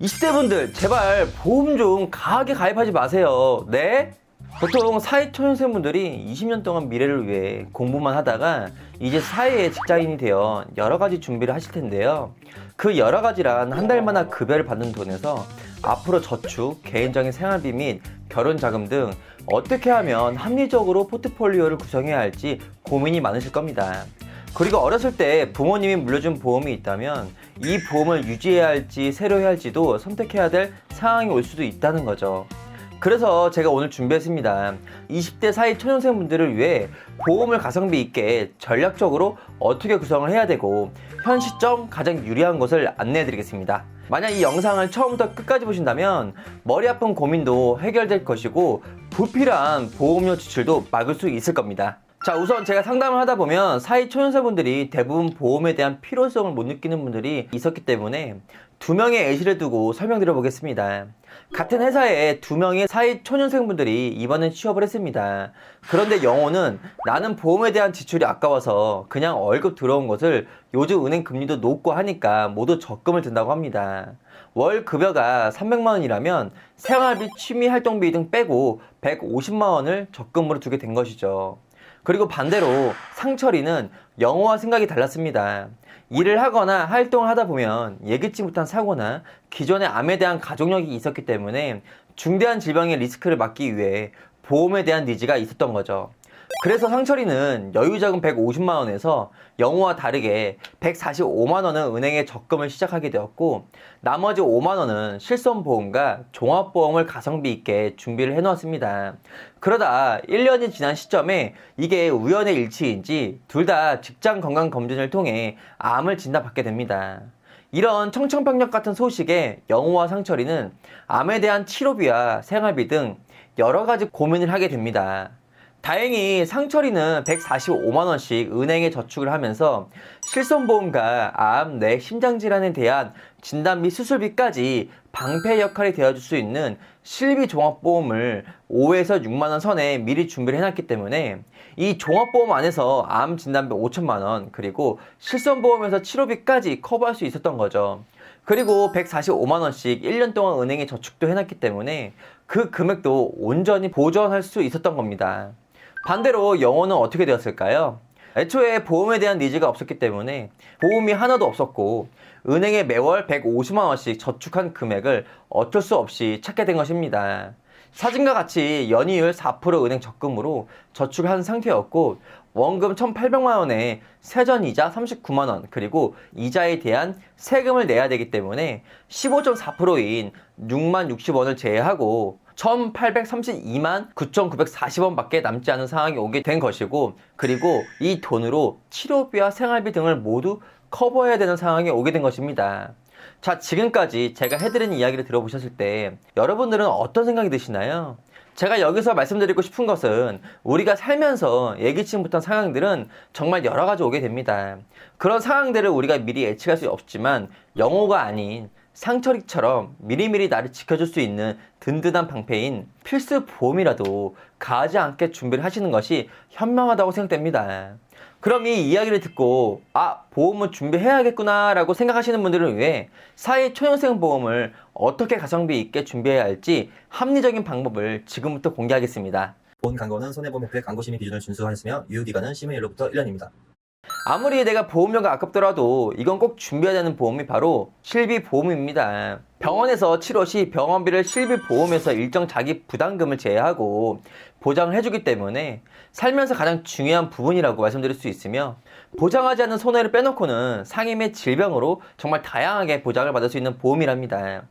20대 분들 제발 보험 좀 가하게 가입하지 마세요. 네? 보통 사회초년생 분들이 20년 동안 미래를 위해 공부만 하다가 이제 사회의 직장인이 되어 여러 가지 준비를 하실 텐데요. 그 여러 가지란 한 달마다 급여를 받는 돈에서 앞으로 저축, 개인적인 생활비 및 결혼 자금 등 어떻게 하면 합리적으로 포트폴리오를 구성해야 할지 고민이 많으실 겁니다. 그리고 어렸을 때 부모님이 물려준 보험이 있다면 이 보험을 유지해야 할지 새로 해야 할지도 선택해야 될 상황이 올 수도 있다는 거죠. 그래서 제가 오늘 준비했습니다. 20대 사이 초년생분들을 위해 보험을 가성비 있게 전략적으로 어떻게 구성을 해야 되고 현 시점 가장 유리한 것을 안내해 드리겠습니다. 만약 이 영상을 처음부터 끝까지 보신다면 머리 아픈 고민도 해결될 것이고 불필요한 보험료 지출도 막을 수 있을 겁니다. 자, 우선 제가 상담을 하다 보면 사회 초년생분들이 대부분 보험에 대한 필요성을 못 느끼는 분들이 있었기 때문에 두 명의 예시를 두고 설명드려 보겠습니다. 같은 회사에 두 명의 사회 초년생분들이 이번엔 취업을 했습니다. 그런데 영호는 나는 보험에 대한 지출이 아까워서 그냥 월급 들어온 것을 요즘 은행 금리도 높고 하니까 모두 적금을 든다고 합니다. 월 급여가 300만 원이라면 생활비, 취미 활동비 등 빼고 150만 원을 적금으로 두게 된 것이죠. 그리고 반대로 상철이는 영어와 생각이 달랐습니다. 일을 하거나 활동을 하다 보면 예기치 못한 사고나 기존의 암에 대한 가족력이 있었기 때문에 중대한 질병의 리스크를 막기 위해 보험에 대한 니즈가 있었던 거죠. 그래서 상철이는 여유자금 150만 원에서 영호와 다르게 145만 원은 은행에 적금을 시작하게 되었고 나머지 5만 원은 실손보험과 종합보험을 가성비 있게 준비를 해놓았습니다. 그러다 1년이 지난 시점에 이게 우연의 일치인지 둘 다 직장 건강 검진을 통해 암을 진단받게 됩니다. 이런 청청병력 같은 소식에 영호와 상철이는 암에 대한 치료비와 생활비 등 여러 가지 고민을 하게 됩니다. 다행히 상철이는 145만원씩 은행에 저축을 하면서 실손보험과 암, 뇌, 심장질환에 대한 진단 및 수술비까지 방패 역할이 되어줄 수 있는 실비 종합보험을 5에서 6만원 선에 미리 준비를 해놨기 때문에 이 종합보험 안에서 암 진단비 5천만원 그리고 실손보험에서 치료비까지 커버할 수 있었던 거죠. 그리고 145만원씩 1년 동안 은행에 저축도 해놨기 때문에 그 금액도 온전히 보전할 수 있었던 겁니다. 반대로 영어는 어떻게 되었을까요? 애초에 보험에 대한 니즈가 없었기 때문에 보험이 하나도 없었고 은행에 매월 150만 원씩 저축한 금액을 어쩔 수 없이 찾게 된 것입니다. 사진과 같이 연이율 4% 은행 적금으로 저축을 한 상태였고 원금 1,800만 원에 세전이자 39만 원 그리고 이자에 대한 세금을 내야 되기 때문에 15.4%인 6만 60원을 제외하고 1832만 9,940원밖에 남지 않은 상황이 오게 된 것이고 그리고 이 돈으로 치료비와 생활비 등을 모두 커버해야 되는 상황이 오게 된 것입니다. 자, 지금까지 제가 해드린 이야기를 들어보셨을 때 여러분들은 어떤 생각이 드시나요? 제가 여기서 말씀드리고 싶은 것은 우리가 살면서 예기치 못한 상황들은 정말 여러 가지 오게 됩니다. 그런 상황들을 우리가 미리 예측할 수 없지만 영호가 아닌 상철이처럼 미리미리 나를 지켜줄 수 있는 든든한 방패인 필수 보험이라도 가지 않게 준비를 하시는 것이 현명하다고 생각됩니다. 그럼 이 이야기를 듣고 아 보험을 준비해야겠구나 라고 생각하시는 분들을 위해 사회 초년생 보험을 어떻게 가성비 있게 준비해야 할지 합리적인 방법을 지금부터 공개하겠습니다. 본 광고는 손해보험 협회 광고심의 기준을 준수하였으며 유효기간은 심의일로부터 1년입니다. 아무리 내가 보험료가 아깝더라도 이건 꼭 준비해야 되는 보험이 바로 실비보험입니다. 병원에서 치료 시 병원비를 실비 보험에서 일정 자기 부담금을 제외하고 보장을 해주기 때문에 살면서 가장 중요한 부분이라고 말씀드릴 수 있으며 보장하지 않는 손해를 빼놓고는 상임의 질병으로 정말 다양하게 보장을 받을 수 있는 보험이랍니다.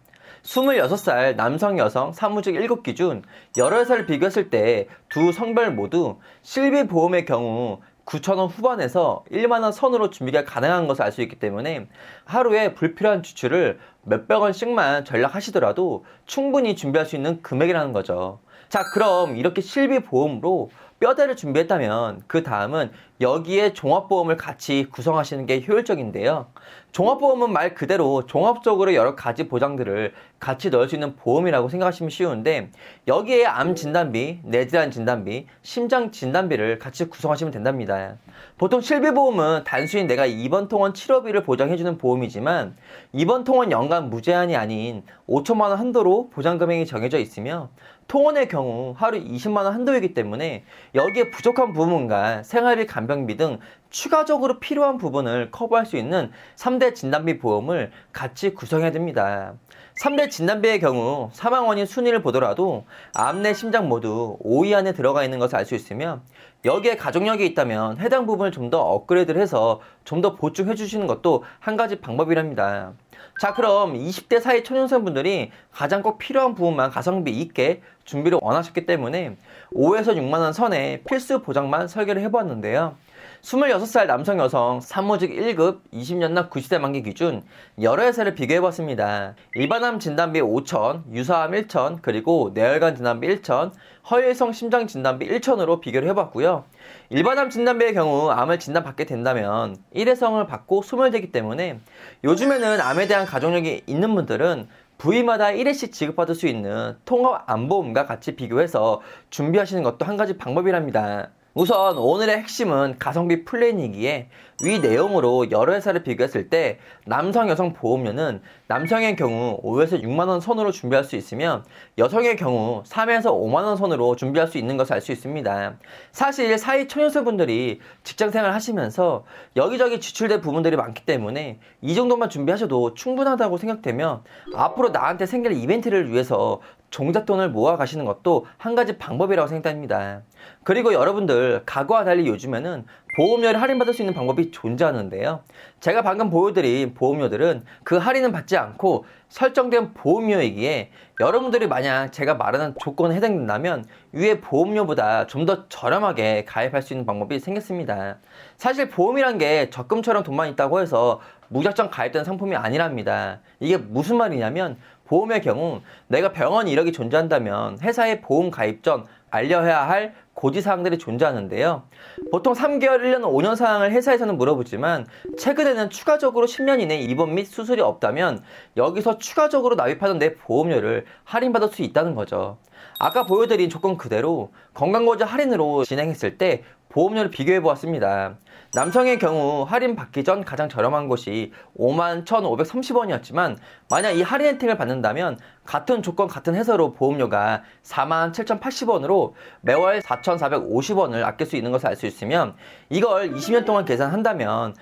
26살 남성 여성 사무직 7기준 18살 비교했을 때 두 성별 모두 실비 보험의 경우 9,000원 후반에서 1만원 선으로 준비가 가능한 것을 알 수 있기 때문에 하루에 불필요한 지출을 몇백 원씩만 전략하시더라도 충분히 준비할 수 있는 금액이라는 거죠. 자, 그럼 이렇게 실비보험으로 뼈대를 준비했다면 그 다음은 여기에 종합보험을 같이 구성하시는 게 효율적인데요. 종합보험은 말 그대로 종합적으로 여러 가지 보장들을 같이 넣을 수 있는 보험이라고 생각하시면 쉬운데 여기에 암 진단비, 뇌질환 진단비, 심장 진단비를 같이 구성하시면 된답니다. 보통 실비보험은 단순히 내가 입원 통원 치료비를 보장해주는 보험이지만 입원 통원 연간 무제한이 아닌 5천만 원 한도로 보장 금액이 정해져 있으며 통원의 경우 하루 20만 원 한도이기 때문에 여기에 부족한 부분과 생활비 간병비 등 추가적으로 필요한 부분을 커버할 수 있는 3대 진단비 보험을 같이 구성해야 됩니다. 3대 진단비의 경우 사망 원인 순위를 보더라도 암 내 심장 모두 5위 안에 들어가 있는 것을 알 수 있으며 여기에 가족력이 있다면 해당 부분을 좀 더 업그레이드를 해서 좀 더 보충해 주시는 것도 한 가지 방법이랍니다. 자 그럼 20대 사이 초년생분들이 가장 꼭 필요한 부분만 가성비 있게 준비를 원하셨기 때문에 5에서 6만원 선에 필수 보장만 설계를 해보았는데요. 26살 남성 여성 산모직 1급 20년 납 90대 만기 기준 여러 회사를 비교해봤습니다. 일반암 진단비 5천, 유사암 1천, 그리고 뇌혈관 진단비 1천, 허혈성 심장 진단비 1천으로 비교를 해봤고요. 일반암 진단비의 경우 암을 진단받게 된다면 1회성을 받고 소멸되기 때문에 요즘에는 암에 대한 가족력이 있는 분들은 부위마다 1회씩 지급받을 수 있는 통합 암보험과 같이 비교해서 준비하시는 것도 한 가지 방법이랍니다. 우선 오늘의 핵심은 가성비 플랜이기에 위 내용으로 여러 회사를 비교했을 때 남성 여성 보험료는 남성의 경우 5에서 6만 원 선으로 준비할 수 있으며 여성의 경우 3에서 5만 원 선으로 준비할 수 있는 것을 알 수 있습니다. 사실 사회 초년생분들이 직장 생활 하시면서 여기저기 지출될 부분들이 많기 때문에 이 정도만 준비하셔도 충분하다고 생각되며 앞으로 나한테 생길 이벤트를 위해서 종잣돈을 모아 가시는 것도 한 가지 방법이라고 생각됩니다. 그리고 여러분들 과거와 달리 요즘에는 보험료를 할인받을 수 있는 방법이 존재하는데요. 제가 방금 보여드린 보험료들은 그 할인은 받지 않고 설정된 보험료이기에 여러분들이 만약 제가 말하는 조건에 해당된다면 위에 보험료보다 좀 더 저렴하게 가입할 수 있는 방법이 생겼습니다. 사실 보험이란 게 적금처럼 돈만 있다고 해서 무작정 가입되는 상품이 아니랍니다. 이게 무슨 말이냐면 보험의 경우 내가 병원 이력이 존재한다면 회사의 보험 가입 전 알려야 할 고지사항들이 존재하는데요. 보통 3개월, 1년, 5년 사항을 회사에서는 물어보지만 최근에는 추가적으로 10년 이내 입원 및 수술이 없다면 여기서 추가적으로 납입하던 내 보험료를 할인받을 수 있다는 거죠. 아까 보여드린 조건 그대로 건강보자 할인으로 진행했을 때 보험료를 비교해 보았습니다. 남성의 경우 할인 받기 전 가장 저렴한 곳이 51,530원이었지만 만약 이 할인 혜택을 받는다면 같은 조건 같은 회사로 보험료가 47,080원으로 매월 4,450원을 아낄 수 있는 것을 알 수 있으면 이걸 20년 동안 계산한다면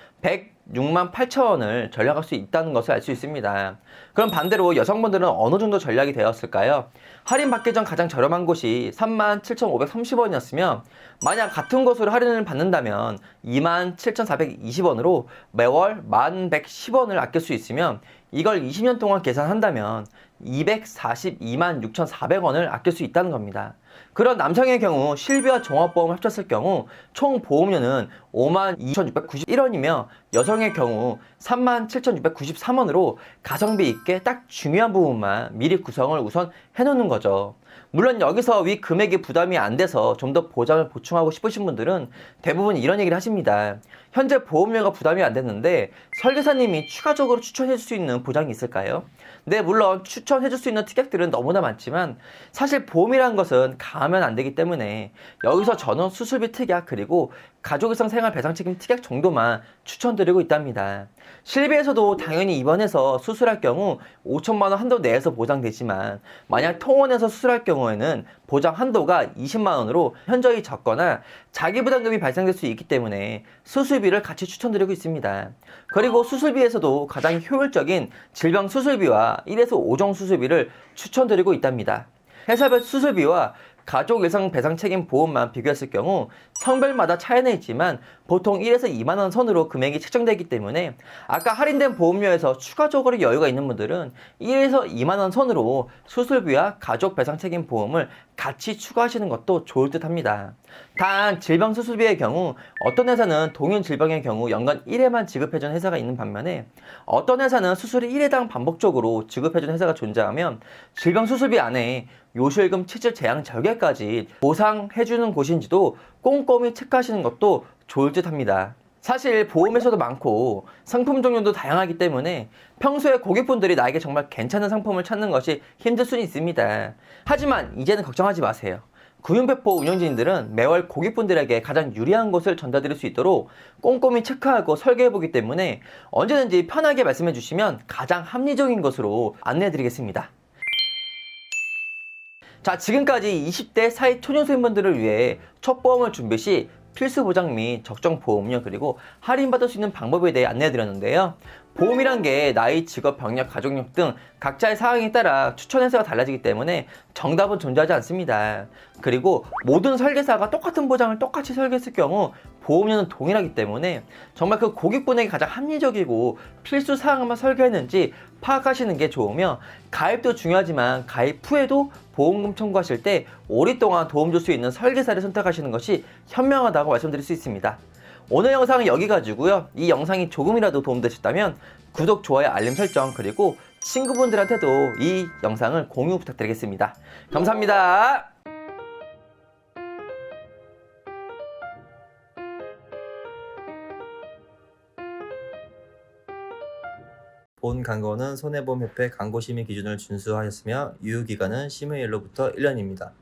106만 8천원을 절약할 수 있다는 것을 알 수 있습니다. 그럼 반대로 여성분들은 어느 정도 전략이 되었을까요? 할인 받기 전 가장 저렴한 곳이 37,530원이었으며 만약 같은 곳으로 할인을 받는다면 27,420원으로 매월 1,110원을 아낄 수 있으면 이걸 20년 동안 계산한다면 242만 6,400원을 아낄 수 있다는 겁니다. 그런 남성의 경우 실비와 종합보험을 합쳤을 경우 총 보험료는 5만 2,691원이며 여성의 경우 3만 7,693원으로 가성비 있게 딱 중요한 부분만 미리 구성을 우선 해놓는 거죠. 물론 여기서 위 금액이 부담이 안 돼서 좀 더 보장을 보충하고 싶으신 분들은 대부분 이런 얘기를 하십니다. 현재 보험료가 부담이 안 됐는데 설계사님이 추가적으로 추천해 줄 수 있는 보장이 있을까요? 네, 물론 추천해 줄 수 있는 특약들은 너무나 많지만 사실 보험이라는 것은 가하면 안 되기 때문에 여기서 저는 수술비 특약 그리고 가족일상 생활 배상 책임 특약 정도만 추천드리고 있답니다. 실비에서도 당연히 입원해서 수술할 경우 5천만 원 한도 내에서 보장되지만 만약 통원에서 수술할 경우에는 보장 한도가 20만 원으로 현저히 적거나 자기 부담금이 발생될 수 있기 때문에 수술비를 같이 추천드리고 있습니다. 그리고 수술비에서도 가장 효율적인 질병 수술비와 1에서 5종 수술비를 추천드리고 있답니다. 회사별 수술비와 가족 일상 배상 책임 보험만 비교했을 경우 성별마다 차이는 있지만 보통 1에서 2만 원 선으로 금액이 책정되기 때문에 아까 할인된 보험료에서 추가적으로 여유가 있는 분들은 1에서 2만 원 선으로 수술비와 가족 배상 책임 보험을 같이 추가하시는 것도 좋을 듯 합니다. 단 질병 수술비의 경우 어떤 회사는 동일 질병의 경우 연간 1회만 지급해주는 회사가 있는 반면에 어떤 회사는 수술이 1회당 반복적으로 지급해주는 회사가 존재하면 질병 수술비 안에 요실금 치질 재앙 절개 까지 보상해주는 곳인지도 꼼꼼히 체크하시는 것도 좋을 듯 합니다. 사실 보험에서도 많고 상품 종류도 다양하기 때문에 평소에 고객분들이 나에게 정말 괜찮은 상품을 찾는 것이 힘들 수는 있습니다. 하지만 이제는 걱정하지 마세요. 구윤배포 운영진들은 매월 고객분들에게 가장 유리한 것을 전달드릴 수 있도록 꼼꼼히 체크하고 설계해보기 때문에 언제든지 편하게 말씀해 주시면 가장 합리적인 것으로 안내해드리겠습니다. 자, 지금까지 20대 사회 초년생분들을 위해 첫 보험을 준비 시 필수 보장 및 적정 보험료 그리고 할인받을 수 있는 방법에 대해 안내해 드렸는데요. 보험이란 게 나이, 직업, 병력, 가족력 등 각자의 상황에 따라 추천 혜수가 달라지기 때문에 정답은 존재하지 않습니다. 그리고 모든 설계사가 똑같은 보장을 똑같이 설계했을 경우 보험료는 동일하기 때문에 정말 그 고객분에게 가장 합리적이고 필수 사항만 설계했는지 파악하시는 게 좋으며 가입도 중요하지만 가입 후에도 보험금 청구하실 때 오랫동안 도움 줄 수 있는 설계사를 선택하시는 것이 현명하다고 말씀드릴 수 있습니다. 오늘 영상은 여기 가지고요. 이 영상이 조금이라도 도움되셨다면 구독, 좋아요, 알림 설정 그리고 친구분들한테도 이 영상을 공유 부탁드리겠습니다. 감사합니다. 본 광고는 손해보험협회 광고심의 기준을 준수하였으며 유효기간은 심의일로부터 1년입니다.